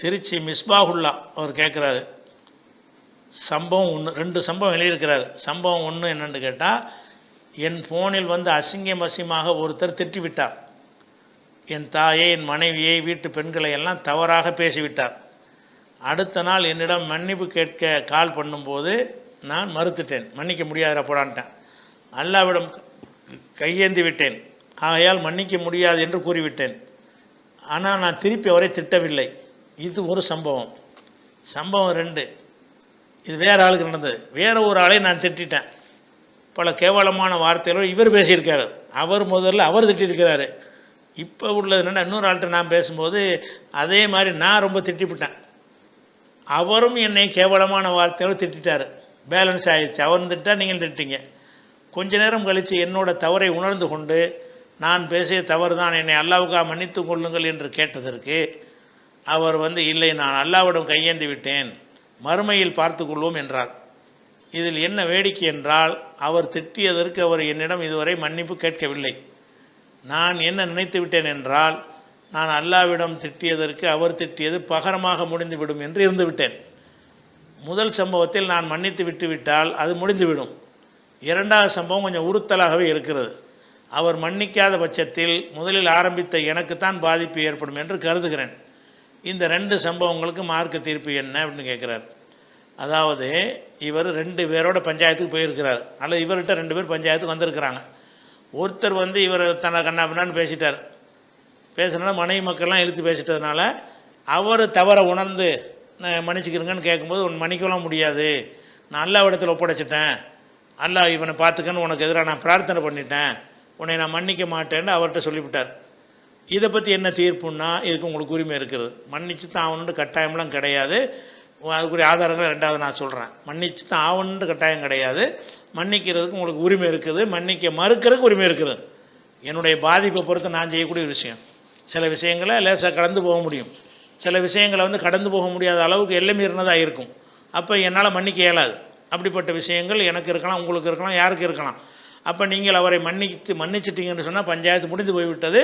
திருச்சி மிஸ்பாகுல்லா அவர் கேட்குறாரு சம்பவம் ஒன்று ரெண்டு சம்பவம் எழுதியிருக்கிறார். சம்பவம் ஒன்று என்னென்னு கேட்டால் என் ஃபோனில் வந்து அசிங்கம் அசிங்கமாக ஒருத்தர் திட்டிவிட்டார். என் தாயை என் மனைவியை வீட்டு பெண்களை எல்லாம் தவறாக பேசிவிட்டார். அடுத்த நாள் என்னிடம் மன்னிப்பு கேட்க கால் பண்ணும்போது நான் மறுத்துட்டேன். மன்னிக்க முடியாத போடான்ட்டேன். அல்லாவிடம் கையேந்தி விட்டேன். ஆகையால் மன்னிக்க முடியாது என்று கூறிவிட்டேன். ஆனால் நான் திருப்பி அவரை திட்டவில்லை. இது ஒரு சம்பவம். சம்பவம் ரெண்டு. இது வேறு ஆளுக்கு நடந்தது. வேறு ஒரு ஆளை நான் திட்டிட்டேன். பல கேவலமான வார்த்தைகளோடு இவர் பேசியிருக்காரு. அவர் முதல்ல அவர் திட்டிருக்கிறாரு இப்போ உள்ளது என்னென்னா இன்னொரு ஆள்கிட்ட நான் பேசும்போது அதே மாதிரி நான் ரொம்ப திட்டிவிட்டேன் அவரும் என்னை கேவலமான வார்த்தையோடு திட்டிட்டார். பேலன்ஸ் ஆகிடுச்சு அவரும் திட்டா நீங்கள் திட்டிங்க கொஞ்ச நேரம் கழித்து என்னோட தவறை உணர்ந்து கொண்டு நான் பேசிய தவறு தான் என்னை அல்லாவுக்கா மன்னித்து கொள்ளுங்கள் என்று கேட்டதற்கு அவர் வந்து இல்லை நான் அல்லாவிடம் கையேந்து விட்டேன். மறுமையில் பார்த்து கொள்வோம் என்றார். இதில் என்ன வேடிக்கை என்றால் அவர் திட்டியதற்கு அவர் என்னிடம் இதுவரை மன்னிப்பு கேட்கவில்லை. நான் என்ன நினைத்து விட்டேன் என்றால் நான் அல்லாவிடம் திட்டியதற்கு அவர் திட்டியது பகரமாக முடிந்துவிடும் என்று இருந்துவிட்டேன் முதல் சம்பவத்தில் நான் மன்னித்து விட்டுவிட்டால் அது முடிந்துவிடும். இரண்டாவது சம்பவம் கொஞ்சம் உறுத்தலாகவே இருக்கிறது. அவர் மன்னிக்காத பட்சத்தில் முதலில் ஆரம்பித்த எனக்குத்தான் பாதிப்பு ஏற்படும் என்று கருதுகிறேன். இந்த ரெண்டு சம்பவங்களுக்கு மார்க்க தீர்ப்பு என்ன அப்படின்னு கேட்குறாரு அதாவது இவர் ரெண்டு பேரோட பஞ்சாயத்துக்கு போயிருக்கிறார். அல்லது இவர்கிட்ட ரெண்டு பேர் பஞ்சாயத்துக்கு வந்திருக்கிறாங்க. ஒருத்தர் வந்து இவர் தன்னை கண்ணா பின்னான்னு பேசிட்டார். பேசுனால மனைவி மக்கள்லாம் இழுத்து பேசிட்டதுனால அவர் தவறை உணர்ந்து மன்னிச்சுக்கிறங்கன்னு கேட்கும்போது உன் மன்னிக்கலாம் முடியாது. நான் அல்லா இடத்துல ஒப்படைச்சிட்டேன். அல்லா இவனை பார்த்துக்கன்னு உனக்கு எதிராக நான் பிரார்த்தனை பண்ணிட்டேன். உன்னை நான் மன்னிக்க மாட்டேன்னு அவர்கிட்ட சொல்லிவிட்டார். இதை பற்றி என்ன தீர்ப்புன்னா இதுக்கு உங்களுக்கு உரிமை இருக்குது. மன்னிச்சு தான் ஆகணுன்ற கட்டாயம்லாம் கிடையாது. அதுக்குரிய ஆதாரங்கள் ரெண்டாவது நான் சொல்கிறேன் மன்னிச்சு தான் ஆகணுன்ற கட்டாயம் கிடையாது. மன்னிக்கிறதுக்கு உங்களுக்கு உரிமை இருக்குது. மன்னிக்க மறுக்கிறதுக்கு உரிமை இருக்குது. என்னுடைய பாதிப்பை பொறுத்து நான் செய்யக்கூடிய ஒரு விஷயம். சில விஷயங்களை லேசாக கடந்து போக முடியும். சில விஷயங்களை வந்து கடந்து போக முடியாத அளவுக்கு எல்லை மீறினதாக இருக்கும். அப்போ என்னால் மன்னிக்க இயலாது. அப்படிப்பட்ட விஷயங்கள் எனக்கு இருக்கலாம் உங்களுக்கு இருக்கலாம் யாருக்கு இருக்கலாம். அப்போ நீங்கள் அவரை மன்னித்து மன்னிச்சிட்டீங்கன்னு சொன்னால் பஞ்சாயத்து முடிந்து போய்விட்டது.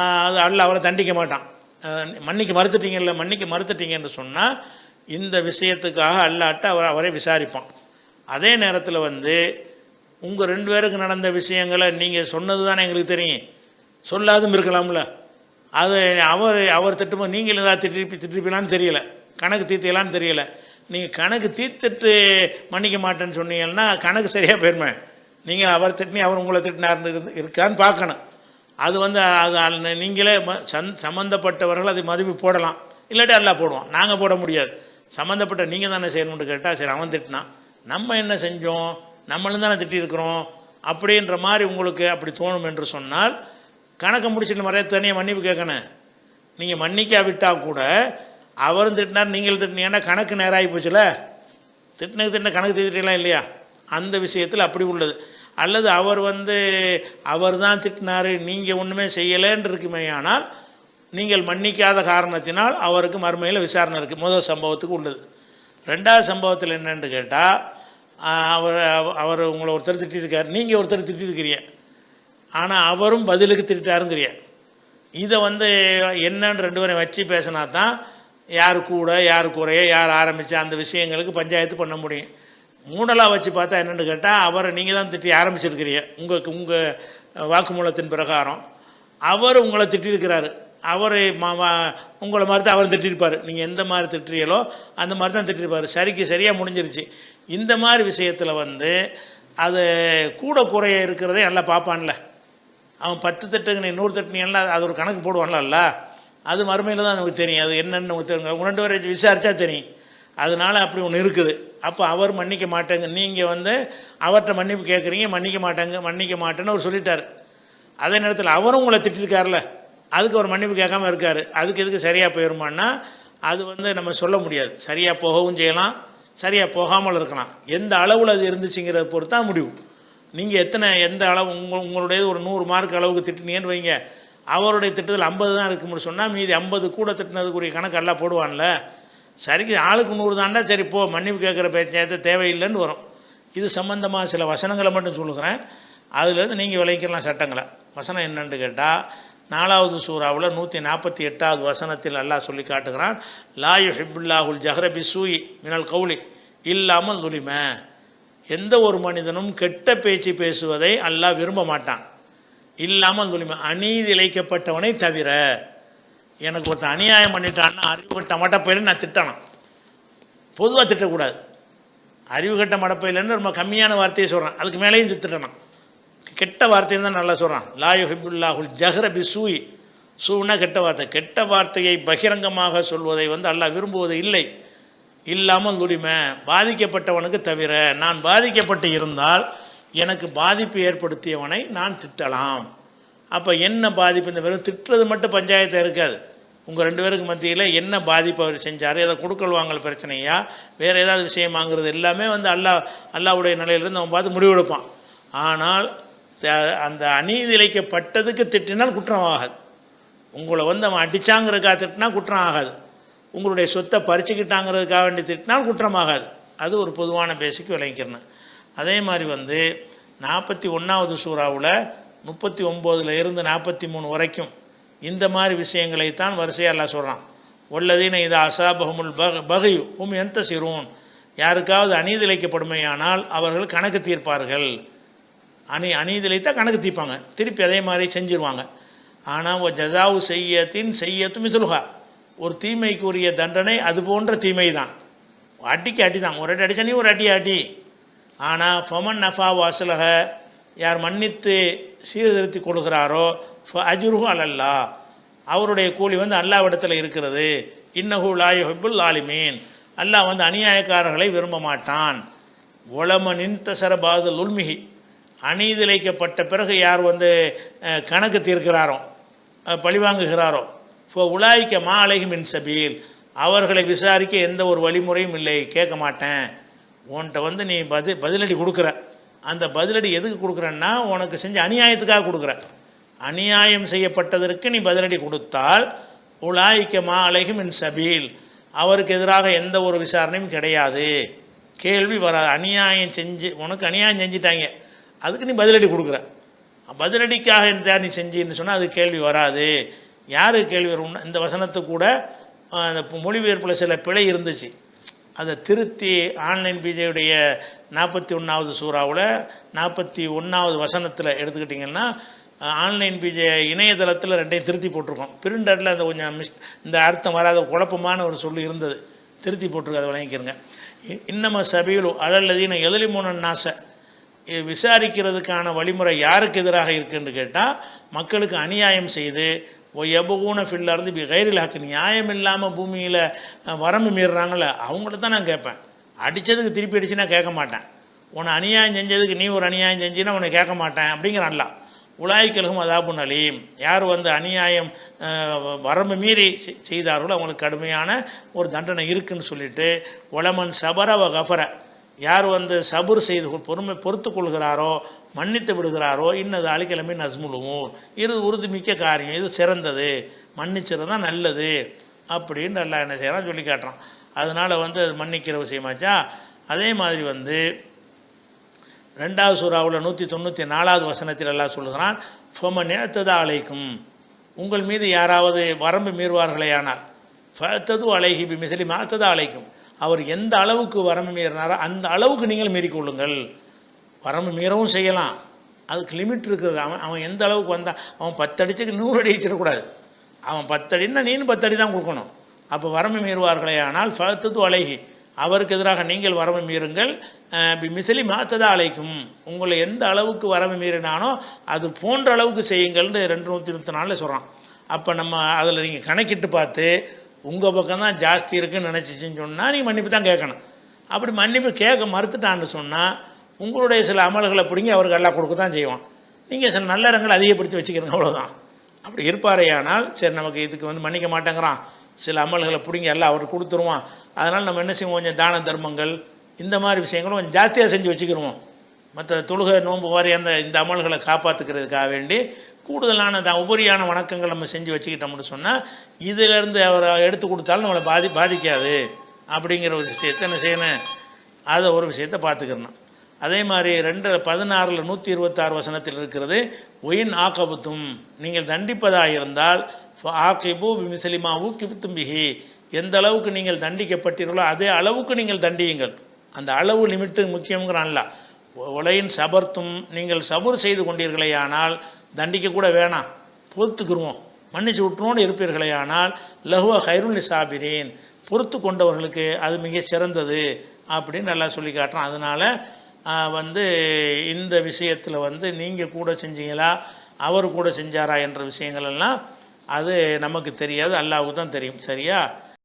அது அல்ல அவரை தண்டிக்க மாட்டான். மன்னிக்க மறுத்துட்டீங்கல்ல மன்னிக்க மறுத்துட்டீங்கன்னு சொன்னால் இந்த விஷயத்துக்காக அல்லாட்ட அவர் அவரை விசாரிப்பான். அதே நேரத்தில் வந்து உங்கள் ரெண்டு பேருக்கு நடந்த விஷயங்களை நீங்கள் சொன்னது தானே எங்களுக்கு தெரியும். சொல்லாதும் இருக்கலாம்ல. அது அவர் அவர் திட்டும்போது நீங்கள் ஏதாவது திட்டிருப்பி திட்டிப்பீங்களான்னு தெரியல. கணக்கு தீர்த்தலான்னு தெரியல. நீங்கள் கணக்கு தீர்த்துட்டு மன்னிக்க மாட்டேன்னு சொன்னீங்கன்னா கணக்கு சரியாக போயிருமே. நீங்கள் அவர் திட்டினி அவர் உங்களை திட்டினார் இருக்கான்னு பார்க்கணும். அது வந்து அது நீங்களே ம- சந் சம்மந்தப்பட்டவர்கள் அது மதிப்பு போடலாம். இல்லாட்டி எல்லாம் போடுவோம் நாங்கள் போட முடியாது. சம்மந்தப்பட்ட நீங்கள் தானே செய்யணும்னு கேட்டால் சரி அவன் திட்டினான் நம்ம என்ன செஞ்சோம்? நம்மளும் தானே திட்டியிருக்கிறோம். அப்படின்ற மாதிரி உங்களுக்கு அப்படி தோணும் என்று சொன்னால் கணக்கை முடிச்சுட்டு மறைய தனியாக மன்னிப்பு கேட்கணும் நீங்கள் மன்னிக்காவிட்டால் கூட அவரும் திட்டினார் நீங்கள் திட்டினீங்கன்னா கணக்கு நேராகி போச்சுல. திட்டினது திட்டின கணக்கு திட்டலாம் இல்லையா? அந்த விஷயத்தில் அப்படி உள்ளது. அல்லது அவர் வந்து அவர் தான் திட்டினார் நீங்கள் ஒன்றுமே செய்யலைன்னு இருக்குமே ஆனால் நீங்கள் மன்னிக்காத காரணத்தினால் அவருக்கு மறுமையில் விசாரணை இருக்குது முதல் சம்பவத்துக்கு உள்ளது. ரெண்டாவது சம்பவத்தில் என்னென்னு கேட்டால் அவர் அவர் உங்களை ஒருத்தர் திட்டிருக்கார். நீங்கள் ஒருத்தர் திட்டிருக்கிறீங்க. ஆனால் அவரும் பதிலுக்கு திட்டாருங்கிறிய. இதை வந்து என்னன்னு ரெண்டு பேரும் வச்சு பேசினா தான் யார் கூட யார் குறைய யார் ஆரம்பித்த அந்த விஷயங்களுக்கு பஞ்சாயத்து பண்ண முடியும். மூடலாக வச்சு பார்த்தா என்னென்னு கேட்டால் அவரை நீங்கள் தான் திட்டி ஆரம்பிச்சிருக்கிறீங்க. உங்களுக்கு உங்கள் வாக்குமூலத்தின் பிரகாரம். அவர் உங்களை திட்டிருக்கிறாரு அவர் உங்களை மாதிரி தான் அவர் திட்டிருப்பார் நீங்கள் எந்த மாதிரி திட்டுறீங்களோ அந்த மாதிரி தான் திட்டிருப்பார் சரிக்கு சரியாக முடிஞ்சிருச்சு. இந்த மாதிரி விஷயத்தில் வந்து அது கூட குறைய இருக்கிறதே நல்லா பார்ப்பான்ல. அவன் பத்து தட்டுங்க நீ நூறு தட்டுனீங்கன்னா அது ஒரு கணக்கு போடுவான்ல அது மறுமையில் தான் நமக்கு தெரியும். அது என்னென்னு நமக்கு தெரியும். உங்க ரெண்டு விசாரித்தா தெரியும். அதனால அப்படி ஒன்று இருக்குது. அப்போ அவர் மன்னிக்க மாட்டேங்க. நீங்கள் வந்து அவர்கிட்ட மன்னிப்பு கேட்குறீங்க மன்னிக்க மாட்டேங்க மன்னிக்க மாட்டேன்னு அவர் சொல்லிட்டார். அதே நேரத்தில் அவரும் உங்களை திட்டிருக்கார்ல அதுக்கு அவர் மன்னிப்பு கேட்காம இருக்கார். அதுக்கு எதுக்கு சரியாக போயிருமான்னா அது வந்து நம்ம சொல்ல முடியாது. சரியாக போகவும் செய்யலாம் சரியாக போகாமல் இருக்கலாம். எந்த அளவில் அது இருந்துச்சுங்கிறத பொறுத்து தான் முடிவு. நீங்கள் எத்தனை எந்த அளவு உங்கள் உங்களுடையது ஒரு நூறு மார்க் அளவுக்கு திட்டினீங்கன்னு வைங்க. அவருடைய திட்டத்தில் ஐம்பது தான் இருக்கும்னு சொன்னால் மீதி ஐம்பது கூட திட்டினதுக்குரிய கணக்கு எல்லாம் போடுவான்ல. சரிக்கு ஆளுக்கு நூறு தாண்டா சரி போ மன்னிப்பு கேட்குற பேச்சாயத்தை தேவையில்லைன்னு வரும். இது சம்பந்தமாக சில வசனங்களை மட்டும் சொல்லுகிறேன். அதுலேருந்து நீங்கள் விளைக்கலாம் சட்டங்களை. வசனம் என்னென்னு கேட்டால் நாலாவது சூறாவில் நூற்றி நாற்பத்தி எட்டாவது வசனத்தில் அல்லாஹ் சொல்லி காட்டுகிறான் லாயு ஹிபுல்லாஹுல் ஜஹ்ரபி சூயி மினல் கவுலி இல்லாமல் துலிம. எந்த ஒரு மனிதனும் கெட்ட பேச்சு பேசுவதை அல்லாஹ் விரும்ப மாட்டான். இல்லாமல் துலிம. அநீதி இழைக்கப்பட்டவனை தவிர எனக்கு ஒருத்தன் அநியாயம் பண்ணிட்டான்னா அறிவு கட்ட மட்டப்பையில் நான் திட்டணும். பொதுவாக திட்டக்கூடாது. அறிவு கட்ட மடப்பையிலன்னு ரொம்ப கம்மியான வார்த்தையை சொல்கிறான் அதுக்கு மேலேயும் திட்டணும். கெட்ட வார்த்தையும் தான் நல்லா சொல்கிறான் லாயு ஹிபுல்லாஹுல் ஜஹர பிசூய். சூனா கெட்ட வார்த்தை. கெட்ட வார்த்தையை பகிரங்கமாக சொல்வதை வந்து அல்லாஹ் விரும்புவது இல்லை. இல்லாமல் குடிமை. பாதிக்கப்பட்டவனுக்கு தவிர நான் பாதிக்கப்பட்டு இருந்தால் எனக்கு பாதிப்பு ஏற்படுத்தியவனை நான் திட்டலாம். அப்போ என்ன பாதிப்பு? இந்த வெறும் திட்டுறது மட்டும் பஞ்சாயத்தை இருக்காது. உங்கள் ரெண்டு பேருக்கு மத்தியில் என்ன பாதிப்பு அவர் செஞ்சார்? ஏதோ கொடுக்கல் வாங்கல் பிரச்சனையா? வேறு ஏதாவது விஷயம் வாங்குறது எல்லாமே வந்து அல்லாஹ் அல்லாவுடைய நிலையிலிருந்து அவன் பார்த்து முடிவெடுப்பான் ஆனால் அந்த அநீதி இழைக்கப்பட்டதுக்கு திட்டினால் குற்றம் ஆகாது. உங்களை வந்து அவன் அடித்தாங்கிறதுக்காக திட்டினா குற்றம் ஆகாது. உங்களுடைய சொத்தை பறிச்சுக்கிட்டாங்கிறதுக்காக வேண்டி திட்டினால் குற்றம் ஆகாது. அது ஒரு பொதுவான பேசிக்கு விளைக்கிறேன் அதே மாதிரி வந்து நாற்பத்தி ஒன்றாவது சூறாவில் முப்பத்தி ஒம்போதில் இருந்து நாற்பத்தி மூணு வரைக்கும் இந்த மாதிரி விஷயங்களைத்தான் வரிசையாக எல்லாம் சொல்கிறான் உள்ளதீன இது அசாபகமுல் பக பகை உம் எந்த சிறுவன் யாருக்காவது அநீதி இழைக்கப்படுமையானால் அவர்கள் கணக்கு தீர்ப்பார்கள். அணி அநீதிலைத்தான் கணக்கு தீர்ப்பாங்க. திருப்பி அதே மாதிரி செஞ்சிருவாங்க. ஆனால் ஒரு ஜசாவு செய்யத்தின் செய்யத்தும் மிசுலுகா ஒரு தீமைக்குரிய தண்டனை அது போன்ற தீமை தான். அடிக்கு அட்டி தான். ஒரு அடி அடிச்சா நீ ஒரு அடி அட்டி ஆனால் ஃபமன் நஃபா வாசலக யார் மன்னித்து சீர்திருத்தி கொடுக்குறாரோ அஜுருஹு அலல்லா அவருடைய கூலி வந்து அல்லாவிடத்தில் இருக்கிறது. இன்னஹு லாய் ஹிப்புல் ஆலிமீன் அல்லாஹ் வந்து அநியாயக்காரர்களை விரும்ப மாட்டான். உளம நின்தசர பாது உள்மிகி அநீதிழைக்கப்பட்ட பிறகு யார் வந்து கணக்கு தீர்க்கிறாரோ பழிவாங்குகிறாரோ இப்போ உலாய்க்க மா அழகி மின் சபீல். அவர்களை விசாரிக்க எந்த ஒரு வழிமுறையும் இல்லை. கேட்க மாட்டேன். உன்கிட்ட வந்து நீ பதி பதிலடி கொடுக்குற. அந்த பதிலடி எதுக்கு கொடுக்குறன்னா உனக்கு செஞ்ச அநியாயத்துக்காக கொடுக்குற. அநியாயம் செய்யப்பட்டதற்கு நீ பதிலடி கொடுத்தால் உலாய்க்க மா என் மின் சபீல். அவருக்கு எதிராக எந்த ஒரு விசாரணையும் கிடையாது. கேள்வி வராது. அநியாயம் செஞ்சு உனக்கு அநியாயம் செஞ்சிட்டாங்க. அதுக்கு நீ பதிலடி கொடுக்குற. பதிலடிக்காக இந்த நீ செஞ்சின்னு சொன்னால் அது கேள்வி வராது. யாரு கேள்வி வரும்னா இந்த வசனத்து கூட அந்த மொழிபெயர்ப்பில் சில பிழை இருந்துச்சு. அதை திருத்தி ஆன்லைன் பிஜேயுடைய நாற்பத்தி ஒன்றாவது சூறாவில் நாற்பத்தி ஒன்றாவது வசனத்தில் எடுத்துக்கிட்டிங்கன்னா ஆன்லைன் பிஜே இணையதளத்தில் ரெண்டையும் திருத்தி போட்டிருக்கோம். பிரிண்டரில் அந்த கொஞ்சம் மிஸ் இந்த அர்த்தம் வராத குழப்பமான ஒரு சொல்லு இருந்தது. திருத்தி போட்டிருக்கு அதை வழங்கிக்கிறங்க. இன்னம சபையிலும் அழல்லதீன எதிலிமூன நாச. இது விசாரிக்கிறதுக்கான வழிமுறை யாருக்கு எதிராக இருக்குன்னு கேட்டால் மக்களுக்கு அநியாயம் செய்து எபகூன ஃபில்லருந்து இப்போ கைரில் ஹக்கு நியாயம் இல்லாமல் பூமியில் வரம்பு மீறுறாங்கள அவங்கள தான் நான் கேட்பேன். அடித்ததுக்கு திருப்பி அடிச்சு நான் கேட்க மாட்டேன். உன்னை அநியாயம் செஞ்சதுக்கு நீ ஒரு அநியாயம் செஞ்சின்னா உன்னை கேட்க மாட்டேன் அப்படிங்கிறான்ல உலாய்க்கலகும் அதாபு நலீம் யார் வந்து அநியாயம் வரம்பு மீறி செய்தார்களோ அவங்களுக்கு கடுமையான ஒரு தண்டனை இருக்குன்னு சொல்லிட்டு உலமன் சபரவ கஃபர. யார் வந்து சபுர் செய்து கொள்- பொறுமை பொறுத்து கொள்கிறாரோ மன்னித்து விடுகிறாரோ இன்னது அழிக்கிழமை நஸ்முலுமூர் இது உறுதிமிக்க காரியம் இது சிறந்தது மன்னிச்சிருந்தா தான் நல்லது அப்படின்னு நல்லா என்ன செய்யறான் சொல்லி காட்டுறான். அதனால் வந்து அது மன்னிக்கிற விஷயமாச்சா? அதே மாதிரி வந்து ரெண்டாவது சூறாவில் நூற்றி தொண்ணூற்றி நாலாவது வசனத்தில் எல்லாம் சொல்லுகிறான் ஃபம நேர்த்ததா அழைக்கும் உங்கள் மீது யாராவது வரம்பு மீறுவார்களேயானால் ஃபத்தது அழகி பி மிசிலி மாத்ததா அழைக்கும் அவர் எந்த அளவுக்கு வரம்பு மீறினாரோ அந்த அளவுக்கு நீங்கள் மீறிக்கொள்ளுங்கள். வரம்பு மீறவும் செய்யலாம். அதுக்கு லிமிட் இருக்குது. அவன் அவன் எந்த அளவுக்கு வந்தால் அவன் பத்தடிச்சுக்கு நூறு அடி வச்சிடக்கூடாது அவன் பத்தடின்னா நீனும் பத்தடி தான் கொடுக்கணும். அப்போ வரம்பு மீறுவார்களே ஆனால் ஃபத்தது அழகி அவருக்கு எதிராக நீங்கள் வரம்பு மீறுங்கள். மிசிலி மாத்ததா அழைக்கும் உங்களை எந்த அளவுக்கு வரவு மீறினானோ அது போன்ற அளவுக்கு செய்யுங்கள்னு ரெண்டு நூற்றி நூற்றி நாளில் சொல்கிறான் அப்போ நம்ம அதில் நீங்கள் கணக்கிட்டு பார்த்து உங்கள் பக்கம் தான் ஜாஸ்தி இருக்குன்னு நினச்சிச்சின்னு சொன்னால் நீங்கள் மன்னிப்பு தான் கேட்கணும். அப்படி மன்னிப்பு கேட்க மறுத்துட்டான்னு சொன்னால் உங்களுடைய சில அமல்களை பிடிங்கி அவருக்கு எல்லாம் கொடுக்க தான் செய்வான். நீங்கள் சில நல்ல இடங்களை அதிகப்படுத்தி வச்சுக்கிறீங்க அவ்வளோதான் அப்படி இருப்பாரேயானால் சரி நமக்கு இதுக்கு வந்து மன்னிக்க மாட்டேங்கிறான். சில அமல்களை பிடிங்க எல்லாம் அவருக்கு கொடுத்துருவான். அதனால் நம்ம என்ன செய்வோம்? கொஞ்சம் தான தர்மங்கள் இந்த மாதிரி விஷயங்களும் கொஞ்சம் ஜாஸ்தியாக செஞ்சு வச்சுக்கிருவோம். மற்ற தொழுகை நோன்பு வாரி அந்த இந்த அமல்களை காப்பாற்றுக்கிறதுக்காக வேண்டி கூடுதலான த உபரியான வணக்கங்கள் நம்ம செஞ்சு வச்சுக்கிட்டோம்னு சொன்னால் இதிலேருந்து அவர் எடுத்து கொடுத்தாலும் நம்மளை பாதி பாதிக்காது. அப்படிங்கிற ஒரு விஷயத்தை என்ன செய்யணும்? அதை ஒரு விஷயத்தை பார்த்துக்கிறணும் அதே மாதிரி ரெண்டு பதினாறில் நூற்றி இருபத்தாறு வசனத்தில் இருக்கிறது ஒயின் ஆக்கபுத்தும். நீங்கள் தண்டிப்பதாக இருந்தால் ஆக்கிபு மிசலிமா ஊக்கிபுத்தும் பிஹி எந்த அளவுக்கு நீங்கள் தண்டிக்கப்பட்டீர்களோ அதே அளவுக்கு நீங்கள் தண்டியுங்கள். அந்த அளவு லிமிட்டு முக்கியங்கிறான்ல உலையின் சபர்த்தும் நீங்கள் சபுர் செய்து கொண்டீர்களே ஆனால் தண்டிக்க கூட வேணாம். பொறுத்துக்குருவோம். மன்னிச்சு விட்டுருவோன்னு இருப்பீர்களே ஆனால் லஹுவ ஹைருல் சாபிரேன். பொறுத்து கொண்டவர்களுக்கு அது மிக சிறந்தது அப்படின்னு நல்லா சொல்லி காட்டுறான். அதனால் வந்து இந்த விஷயத்தில் வந்து நீங்கள் கூட செஞ்சீங்களா அவர் கூட செஞ்சாரா என்ற விஷயங்கள் எல்லாம் அது நமக்கு தெரியாது. அல்லாவுக்கு தான் தெரியும். சரியா?